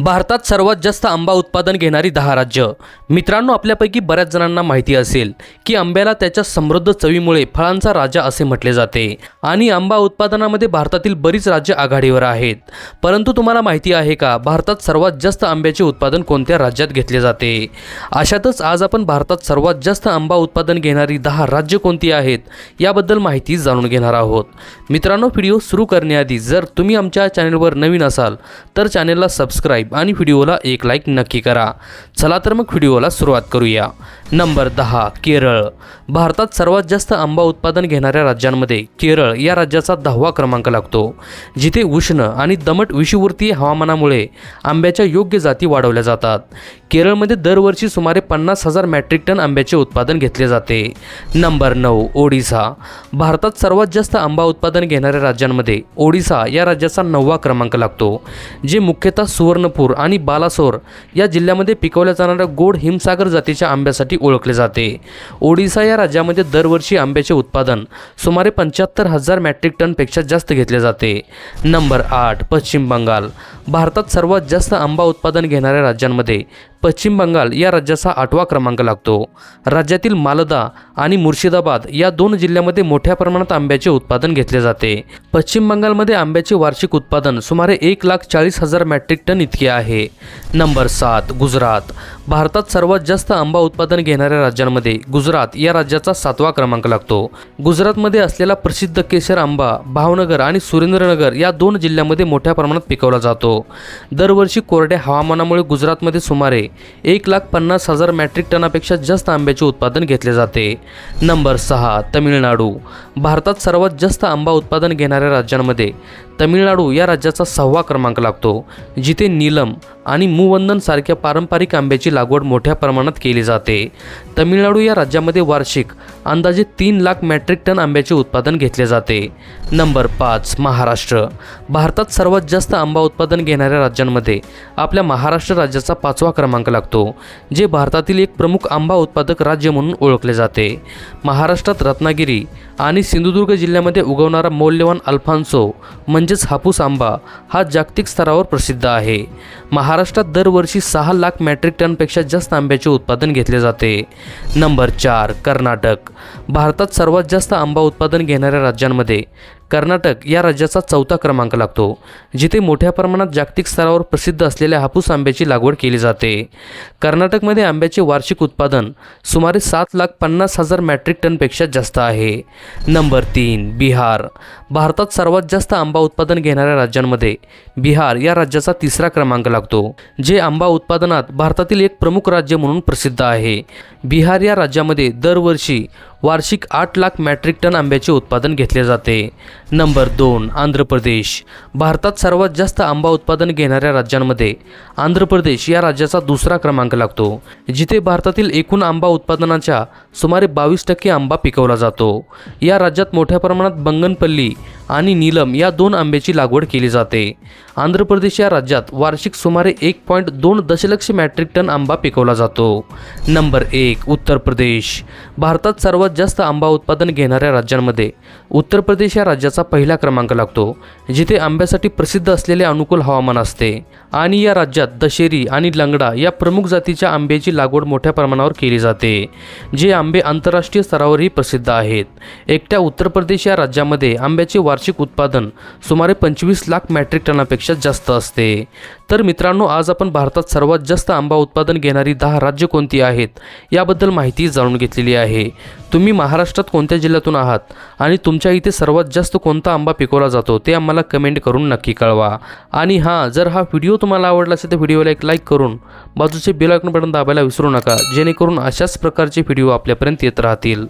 भारतात सर्वात जास्त आंबा उत्पादन घेणारी दहा राज्य. मित्रांनो आपल्यापैकी बऱ्याच जणांना माहिती असेल की आंब्याला त्याच्या समृद्ध चवीमुळे फळांचा राजा असे म्हटले जाते. आणि आंबा उत्पादनामध्ये भारतातील बरीच राज्य आघाडीवर आहेत. परंतु तुम्हाला माहिती आहे का भारतात सर्वात जास्त आंब्याचे उत्पादन कोणत्या राज्यात घेतले जाते? अशातच आज आपण भारतात सर्वात जास्त आंबा उत्पादन घेणारी दहा राज्य कोणती आहेत याबद्दल माहिती जाणून घेणार आहोत. मित्रांनो व्हिडिओ सुरू करण्याआधी जर तुम्ही आमच्या चॅनलवर नवीन असाल तर चॅनलला सबस्क्राईब आणि व्हिडिओला एक लाईक नक्की करा. चला तर मग व्हिडिओला सुरुवात करूया. नंबर दहा केरळ. भारतात सर्वात जास्त आंबा उत्पादन घेणाऱ्या राज्यांमध्ये केरळ या राज्याचा दहावा क्रमांक लागतो. जिथे उष्ण आणि दमट विषुवृत्तीय हवामानामुळे आंब्याच्या योग्य जाती वाढवल्या जातात. केरळमध्ये दरवर्षी सुमारे पन्नास हजार मॅट्रिक टन आंब्याचे उत्पादन घेतले जाते. नंबर नऊ ओडिसा. भारतात सर्वात जास्त आंबा उत्पादन घेणाऱ्या राज्यांमध्ये ओडिसा या राज्याचा नववा क्रमांक लागतो जे मुख्यतः सुवर्णपूर आणि बालासोर या जिल्ह्यामध्ये पिकवल्या जाणाऱ्या गोड हिमसागर जातीच्या आंब्यासाठी ओळखले जाते. ओडिसा या राज्यामध्ये दरवर्षी आंब्याचे उत्पादन सुमारे पंच्याहत्तर हजार मॅट्रिक टनपेक्षा जास्त घेतले जाते. नंबर आठ पश्चिम बंगाल. भारतात सर्वात जास्त आंबा उत्पादन घेणाऱ्या राज्यांमध्ये पश्चिम बंगाल या राज्याचा आठवा क्रमांक लागतो. राज्यातील मालदा आणि मुर्शिदाबाद या दोन जिल्ह्यामध्ये मोठ्या प्रमाणात आंब्याचे उत्पादन घेतले जाते. पश्चिम बंगालमध्ये आंब्याचे वार्षिक उत्पादन सुमारे एक लाख चाळीस हजार मॅट्रिक टन इतके आहे. नंबर सात गुजरात. भारतात सर्वात जास्त आंबा उत्पादन घेणाऱ्या राज्यांमध्ये गुजरात या राज्याचा सातवा क्रमांक लागतो. गुजरातमध्ये असलेला प्रसिद्ध केशर आंबा भावनगर आणि सुरेंद्रनगर या दोन जिल्ह्यामध्ये मोठ्या प्रमाणात पिकवला जातो. दरवर्षी कोरड्या हवामानामुळे गुजरातमध्ये सुमारे एक लाख पन्नास हजार मॅट्रिक टनापेक्षा जास्त आंब्याचे उत्पादन घेतले जाते. नंबर सहा तमिळनाडू. भारतात सर्वात जास्त आंबा उत्पादन घेणाऱ्या राज्यांमध्ये तमिळनाडू या राज्याचा सहावा क्रमांक लागतो जिथे नीलम आणि मुवंदनसारख्या पारंपरिक आंब्याची लागवड मोठ्या प्रमाणात केली जाते. तमिळनाडू या राज्यामध्ये वार्षिक अंदाजे तीन लाख मॅट्रिक टन आंब्याचे उत्पादन घेतले जाते. नंबर पाच महाराष्ट्र. भारतात सर्वात जास्त आंबा उत्पादन घेणाऱ्या राज्यांमध्ये आपल्या महाराष्ट्र राज्याचा पाचवा क्रमांक लागतो जे भारतातील एक प्रमुख आंबा उत्पादक राज्य म्हणून ओळखले जाते. महाराष्ट्रात रत्नागिरी आणि सिंधुदुर्ग जिल्ह्यामध्ये उगवणारा मौल्यवान अल्फान्सो म्हणजेच हापूस आंबा हा जागतिक स्तरावर प्रसिद्ध आहे. महाराष्ट्रात दरवर्षी सहा लाख मॅट्रिक टनपेक्षा जास्त आंब्याचे उत्पादन घेतले जाते. नंबर चार कर्नाटक. भारतात सर्वात जास्त आंबा उत्पादन घेणाऱ्या राज्यांमध्ये कर्नाटक या राज्याचा चौथा क्रमांक लागतो जिथे मोठ्या प्रमाणात जागतिक स्तरावर प्रसिद्ध असलेल्या हापूस आंब्याची लागवड केली जाते. कर्नाटकमध्ये आंब्याचे वार्षिक उत्पादन सुमारे सात लाख पन्नास हजार मॅट्रिक टनपेक्षा जास्त आहे. नंबर तीन बिहार. भारतात सर्वात जास्त आंबा उत्पादन घेणाऱ्या राज्यांमध्ये बिहार या राज्याचा तिसरा क्रमांक लागतो जे आंबा उत्पादनात भारतातील एक प्रमुख राज्य म्हणून प्रसिद्ध आहे. बिहार या राज्यामध्ये दरवर्षी वार्षिक आठ लाख मॅट्रिक टन आंब्याचे उत्पादन घेतले जाते. नंबर दोन आंध्र प्रदेश. भारतात सर्वात जास्त आंबा उत्पादन घेणाऱ्या राज्यांमध्ये आंध्र प्रदेश या राज्याचा दुसरा क्रमांक लागतो जिथे भारतातील एकूण आंबा उत्पादनाच्या सुमारे बावीस टक्के आंबा पिकवला जातो. या राज्यात मोठ्या प्रमाणात बंगनपल्ली आणि नीलम या दोन आंब्याची लागवड केली जाते. आंध्र प्रदेश या राज्यात वार्षिक सुमारे एक पॉईंट दोन दशलक्ष मॅट्रिक टन आंबा पिकवला जातो. नंबर एक उत्तर प्रदेश. भारतात सर्वात जास्त आंबा उत्पादन घेणाऱ्या राज्यांमध्ये उत्तर प्रदेश या राज्याचा पहिला क्रमांक लागतो जिथे आंब्यासाठी प्रसिद्ध असलेले अनुकूल हवामान असते. आणि या राज्यात दशेरी आणि लंगडा या प्रमुख जातीच्या आंब्याची लागवड मोठ्या प्रमाणावर केली जाते जे आंबे आंतरराष्ट्रीय स्तरावरही प्रसिद्ध आहेत. एकट्या उत्तर प्रदेश या राज्यामध्ये आंब्याचे वार्षिक उत्पादन सुमारे पंचवीस लाख मॅट्रिक टनापेक्षा जास्त असते. तर मित्रांनो आज आपण भारतात सर्वात जास्त आंबा उत्पादन घेणारी दहा राज्य कोणती आहेत याबद्दल माहिती जाणून घेतलेली आहे. तुम्ही महाराष्ट्रात कोणत्या जिल्ह्यातून आहात आणि तुमच्या इथे सर्वात जास्त कोणता आंबा पिकवला जातो ते आम्हाला कमेंट करून नक्की कळवा. आणि हां जर हा व्हिडिओ तुम्हाला आवडला असेल तर व्हिडिओला एक लाईक करून बाजूचे बेल आयकॉन बटन दाबायला विसरू नका जेणेकरून अशाच प्रकारचे व्हिडिओ आपल्यापर्यंत येत राहतील.